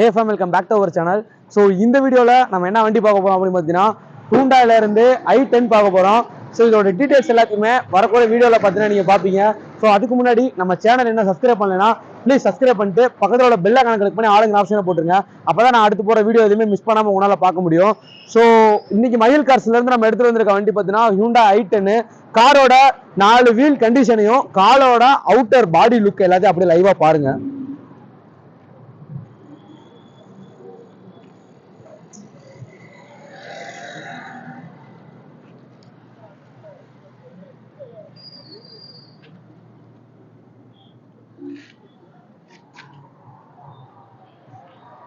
Hey fam welcome back to our channel so இந்த வீடியோவில் நம்ம என்ன வண்டி பார்க்க போகிறோம் அப்படின்னு பார்த்தீங்கன்னா ஹூண்டாயிலேருந்து ஐ டென் பார்க்க போகிறோம் ஸோ இதோட டீட்டெயில்ஸ் எல்லாத்தையுமே வரக்கூடிய வீடியோவில் பார்த்தீங்கன்னா நீங்கள் பார்ப்பீங்க ஸோ அதுக்கு முன்னாடி நம்ம சேனல் என்ன சப்ஸ்கிரைப் பண்ணலைன்னா ப்ளீஸ் சப்ஸ்கிரைப் பண்ணிட்டு பக்கத்தில் உள்ள பெல்லை கணக்கு கிளிக் பண்ணி ஆளுங்க ஆப்ஷனை போட்டுருங்க. அப்போ தான் நான் அடுத்து போகிற வீடியோ எதுவுமே மிஸ் பண்ணாமல் உங்களால் பார்க்க முடியும். ஸோ இன்னைக்கு மயில் கார்ஸ்லேருந்து நம்ம எடுத்துகிட்டு வந்திருக்க வண்டி பார்த்தீங்கன்னா ஹியூண்டா ஐ டென்னு காரோட நாலு வீல் கண்டிஷனையும் காரோட அவுட்டர் பாடி லுக் எல்லாத்தையும் அப்படியே லைவாக பாருங்கள்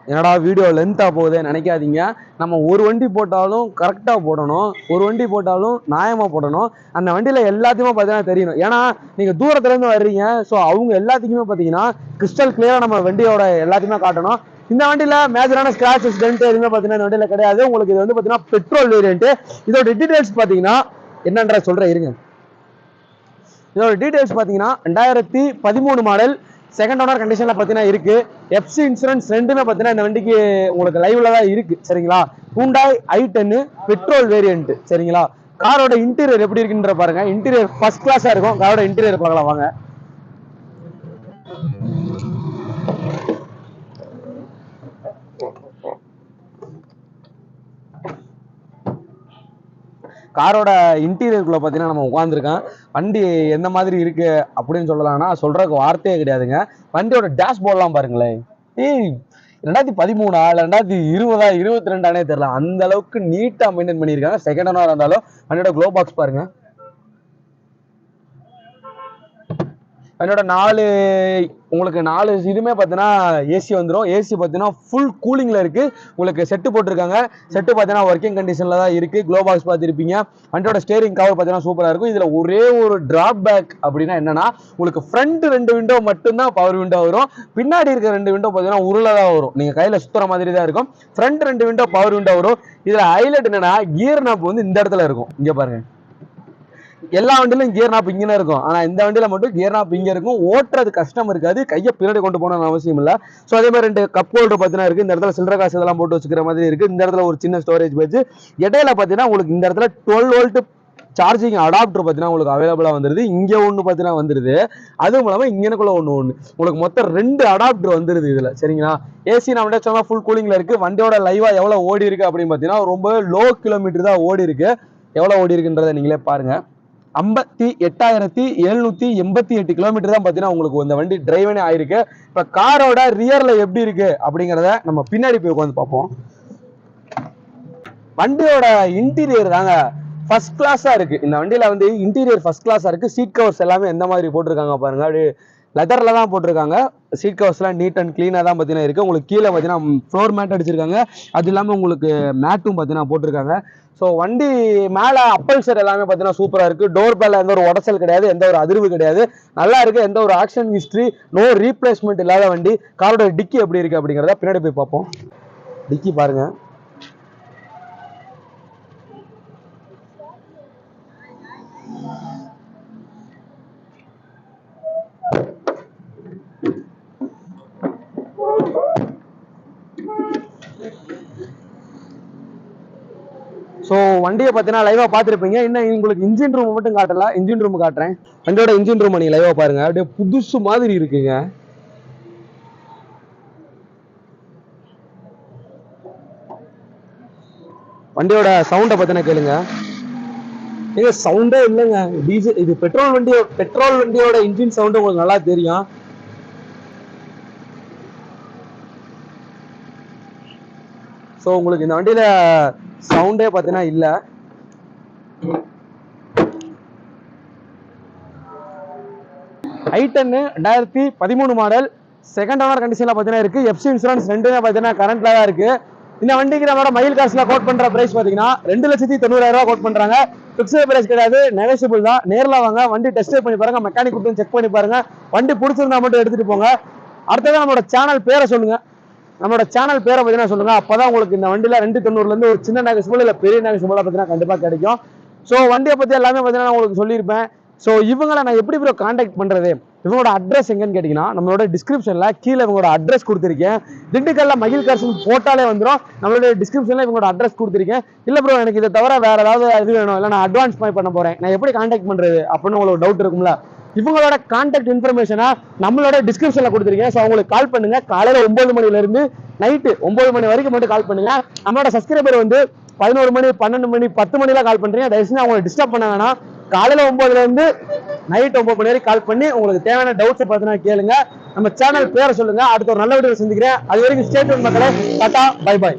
என்னடா வீடியோ லென்த்தாக போகுது நினைக்காதீங்க. நம்ம ஒரு வண்டி போட்டாலும் கரெக்டாக போடணும். ஒரு வண்டி போட்டாலும் நியாயமாக போடணும். அந்த வண்டியில் எல்லாத்தையுமே பார்த்தீங்கன்னா தெரியணும். ஏன்னா நீங்கள் தூரத்துலேருந்து வர்றீங்க. ஸோ அவங்க எல்லாத்துக்குமே பார்த்தீங்கன்னா கிறிஸ்டல் கிளியராக நம்ம வண்டியோட எல்லாத்தையுமே காட்டணும். இந்த வண்டியில் மேஜரான ஸ்கிராச்சஸ் டென்ட் எதுவுமே பார்த்தீங்கன்னா இந்த வண்டியில் கிடையாது. உங்களுக்கு இது வந்து பார்த்தீங்கன்னா பெட்ரோல் வேரியன்ட்டு இதோட டீட்டெயில்ஸ் பார்த்தீங்கன்னா என்னன்ற சொல்கிறேன் இருங்க. இதோட டீடைல்ஸ் பார்த்தீங்கன்னா ரெண்டாயிரத்தி பதிமூணு மாடல் செகண்ட் ஓனர் கண்டிஷனில் பார்த்தீங்கன்னா இருக்கு. எஃப்சி இன்சூரன்ஸ் ரெண்டுமே பார்த்தீங்கன்னா இந்த வண்டிக்கு உங்களுக்கு லைவில் தான் இருக்கு சரிங்களா? Hyundai i ten petrol variant சரிங்களா? காரோட இன்டீரியர் எப்படி இருக்குன்ற பாருங்க. இன்டீரியர் ஃபர்ஸ்ட் கிளாஸாக இருக்கும். காரோட இன்டீரியர் பார்க்கலாம் வாங்க. காரோட இன்டீரியருக்குள்ளே பார்த்தீங்கன்னா நம்ம உட்காந்துருக்கோம் வண்டி எந்த மாதிரி இருக்குது அப்படின்னு சொல்லலாம்னா சொல்கிறதுக்கு வார்த்தையே கிடையாதுங்க. வண்டியோட டேஷ்போர்ட்லாம் பாருங்களேன். ஏய் ரெண்டாயிரத்தி பதிமூணா இல்லை ரெண்டாயிரத்தி இருபதா இருபத்தி ரெண்டானே தெரில அந்த அளவுக்கு நீட்டா மெயின்டைன் பண்ணியிருக்காங்க. செகண்ட் ஓனர் இருந்தாலும் வண்டியோட க்ளோ பாக்ஸ் பாருங்க. என்னோட நாலு உங்களுக்கு நாலு இதுவுமே பார்த்தீங்கன்னா ஏசி வந்துடும் ஏசி பார்த்தீங்கன்னா ஃபுல் கூலிங்கில் இருக்குது உங்களுக்கு செட்டு போட்டிருக்காங்க. செட்டு பார்த்தீங்கன்னா ஒர்க்கிங் கண்டிஷனில் தான் இருக்குது க்ளோ பாக்ஸ் பார்த்துருப்பீங்க. வண்டியோட ஸ்டேரிங் கவர் பார்த்தீங்கன்னா சூப்பராக இருக்கும். இதில் ஒரே ஒரு ட்ராப் பேக் அப்படின்னா என்னென்னா உங்களுக்கு ஃப்ரண்ட் ரெண்டு விண்டோ மட்டும்தான் பவர் விண்டோ வரும். பின்னாடி இருக்க ரெண்டு விண்டோ பார்த்தீங்கன்னா உருளை தான் வரும். நீங்கள் கையில் சுற்றுற மாதிரி தான் இருக்கும். ஃப்ரண்ட் ரெண்டு விண்டோ பவர் விண்டோ வரும். இதில் ஹைலைட் என்னென்னா கியர் நாப் வந்து இந்த இடத்துல இருக்கும். இங்கே பாருங்கள் எல்லா வண்டியிலும் கியர் நாப் இங்கே இருக்கும். ஆனால் இந்த வண்டியில் மட்டும் கியர் நாப் இங்கே இருக்கும். ஓட்டுறது கஷ்டம் இருக்காது. கையை பின்னாடி கொண்டு போகணும்னு அவசியம் இல்லை. ஸோ அதே மாதிரி ரெண்டு கப் ஹோல்டர் பார்த்தீங்கன்னா இருக்குது இந்த இடத்துல சில்லற காசு இதெல்லாம் போட்டு வச்சுக்கிற மாதிரி இருக்குது இந்த இடத்துல ஒரு சின்ன ஸ்டோரேஜ் பேஜ் இடையில பார்த்தீங்கன்னா உங்களுக்கு இந்த இடத்துல டுவெல் வோல்ட் சார்ஜிங் அடாப்டர் பார்த்தீங்கன்னா உங்களுக்கு அவைலபிளாக வந்துருது. இங்கே ஒன்று பார்த்தீங்கன்னா வந்துருது. அதுவும் இல்லாமல் இங்கனக்குள்ள ஒன்று ஒன்று உங்களுக்கு மொத்தம் ரெண்டு அடாப்டர் வந்துருது இதில். சரிங்களா? ஏசி நம்ம சொன்னால் ஃபுல் கூலிங்கில் இருக்குது வண்டியோட லைவாக எவ்வளோ ஓடி இருக்குது அப்படின்னு பார்த்தீங்கன்னா ரொம்ப லோ கிலோமீட்டர் தான் ஓடி இருக்குது எவ்வளோ ஓடி இருக்குன்றதை நீங்களே பாருங்கள் ஐம்பத்தி எட்டாயிரத்தி எழுநூத்தி எண்பத்தி எட்டு கிலோமீட்டர் தான் பார்த்தீங்கன்னா உங்களுக்கு இந்த வண்டி டிரைவனே ஆயிருக்கு. இப்போ காரோட ரியர்ல எப்படி இருக்கு அப்படிங்கிறத நம்ம பின்னாடி போய் உட்காந்து பார்ப்போம். வண்டியோட இன்டீரியர் தாங்க ஃபர்ஸ்ட் கிளாஸா இருக்கு. இந்த வண்டியில வந்து இன்டீரியர் ஃபர்ஸ்ட் கிளாஸா இருக்கு. சீட் கவர்ஸ் எல்லாமே எந்த மாதிரி போட்டிருக்காங்க பாருங்க. அப்படியே லெதரில் தான் போட்டிருக்காங்க. சீட் கவர்ஸ்லாம் நீட் அண்ட் க்ளீனாக தான் பார்த்தீங்கன்னா இருக்குது உங்களுக்கு கீழே பார்த்தீங்கன்னா ஃப்ளோர் மேட் அடிச்சிருக்காங்க. அது இல்லாமல் உங்களுக்கு மேட்டும் பார்த்தீங்கன்னா போட்டிருக்காங்க. ஸோ வண்டி மேலே அப்பல்சர் எல்லாமே பார்த்தீங்கன்னா சூப்பராக இருக்குது டோர் பேல எந்த ஒரு உடச்சல் கிடையாது. எந்த ஒரு அதிர்வு கிடையாது. நல்லா இருக்குது எந்த ஒரு ஆக்ஷன் ஹிஸ்ட்ரி நோ ரீப்ளேஸ்மெண்ட் இல்லாத வண்டி. காரோட டிக்கி எப்படி இருக்குது அப்படிங்கிறத பின்னாடி போய் பார்ப்போம். டிக்கி பாருங்கள் ஸோ வண்டியை பார்த்தீங்கன்னா லைவாக பார்த்துருப்பீங்க. இன்னும் உங்களுக்கு இன்ஜின் ரூம் மட்டும் காட்டல. இன்ஜின் ரூம் காட்டுறேன். வண்டியோட இன்ஜின் ரூம் நீங்கள் லைவாக பாருங்க. அப்படியே புதுசு மாதிரி இருக்குங்க. வண்டியோட சவுண்டை பற்றின கேளுங்க. ஏங்க சவுண்டே இல்லைங்க. டீசல் இது பெட்ரோல் வண்டியோ பெட்ரோல் வண்டியோட இன்ஜின் சவுண்டு உங்களுக்கு நல்லா தெரியும். ஸோ உங்களுக்கு இந்த வண்டியில சவுண்டே பார்த்தீங்கன்னா இல்லை. ஐட்டன்னு ரெண்டாயிரத்தி பதிமூணு மாடல் செகண்ட் ஓனர் கண்டிஷனில் பார்த்தீங்கன்னா இருக்கு. எஃப்சி இன்சூரன்ஸ் ரெண்டுமே பார்த்தீங்கன்னா கரண்ட்ல தான் இருக்கு. இந்த வண்டிக்கு நம்மளோட மயில் காசுல கோட் பண்ற பிரைஸ் பார்த்தீங்கன்னா ரெண்டு லட்சத்தி தொண்ணூறாயிரம் ரூபாய் கோட் பண்றாங்க. பிக்சட் பிரைஸ் கிடையாது நெகசிபிள் தான். நேரில் வாங்க வண்டி டெஸ்ட் பண்ணி பாருங்க மெக்கானிக் கூப்பிட்டு செக் பண்ணி பாருங்க. வண்டி பிடிச்சிருந்தா மட்டும் எடுத்துட்டு போங்க. அடுத்தது நம்மளோட சேனல் பேரை சொல்லுங்க. நம்மளோட சேனல் பேரை பார்த்தீங்கன்னா சொல்லுங்க. அப்பதான் உங்களுக்கு இந்த வண்டியில ரெண்டு தொண்ணூறுலேருந்து ஒரு சின்ன நெகசிபிள் இல்லை பெரிய நெகசிபிளா பார்த்தீங்கன்னா கண்டிப்பாக கிடைக்கும். ஸோ வண்டியை பத்தி எல்லாமே பார்த்தீங்கன்னா நான் உங்களுக்கு சொல்லியிருப்பேன். ஸோ இவங்களை நான் எப்படி ப்ரோ காண்டாக்ட் பண்றது? இவங்களோட அட்ரஸ் எங்கன்னு கேட்டிங்கன்னா நம்மளோட டிஸ்கிரிப்ஷனில் கீழே இவங்களோட அட்ரஸ் கொடுத்துருக்கேன். திண்டுக்கல்ல மகிழ் கர்சன் போட்டாலே வந்துடும் நம்மளோட டிஸ்கிரிப்ஷனில் இவங்களோட அட்ரஸ் கொடுத்துருக்கேன். இல்லை ப்ரோ எனக்கு இதை தவிர வேற ஏதாவது இது வேணும் இல்லை நான் அட்வான்ஸ் பே பண்ண போகிறேன் நான் எப்படி காண்டாக்ட் பண்ணுறது அப்படின்னு உங்களுக்கு டவுட் இருக்கும்ல. இவங்களோட கான்டாக்ட் இன்ஃபர்மேஷனை நம்மளோட டிஸ்கிரிப்ஷனில் கொடுத்துருக்கேன். ஸோ அவங்களுக்கு கால் பண்ணுங்க. காலையில் ஒன்பது மணிலேருந்து நைட்டு ஒன்பது மணி வரைக்கும் மட்டும் கால் பண்ணுங்க. நம்மளோட சப்ஸ்கிரைபர் வந்து பதினோரு மணி பன்னெண்டு மணி பத்து மணிலாம் கால் பண்றீங்க. தயவுசெய்து அவங்களை டிஸ்டர்ப் பண்ண வேணாம். காலையில ஒன்பதுல இருந்து நைட் ஒன்பது மணி வரைக்கும் கால் பண்ணி உங்களுக்கு தேவையான டவுட்ஸை பார்த்தீங்கன்னா கேளுங்க. நம்ம சேனல் பேரை சொல்லுங்க. அடுத்த ஒரு நல்ல வீடியோ சந்திக்கிறேன். அது வரைக்கும் ஸ்டேட் மக்களே. Tata bye by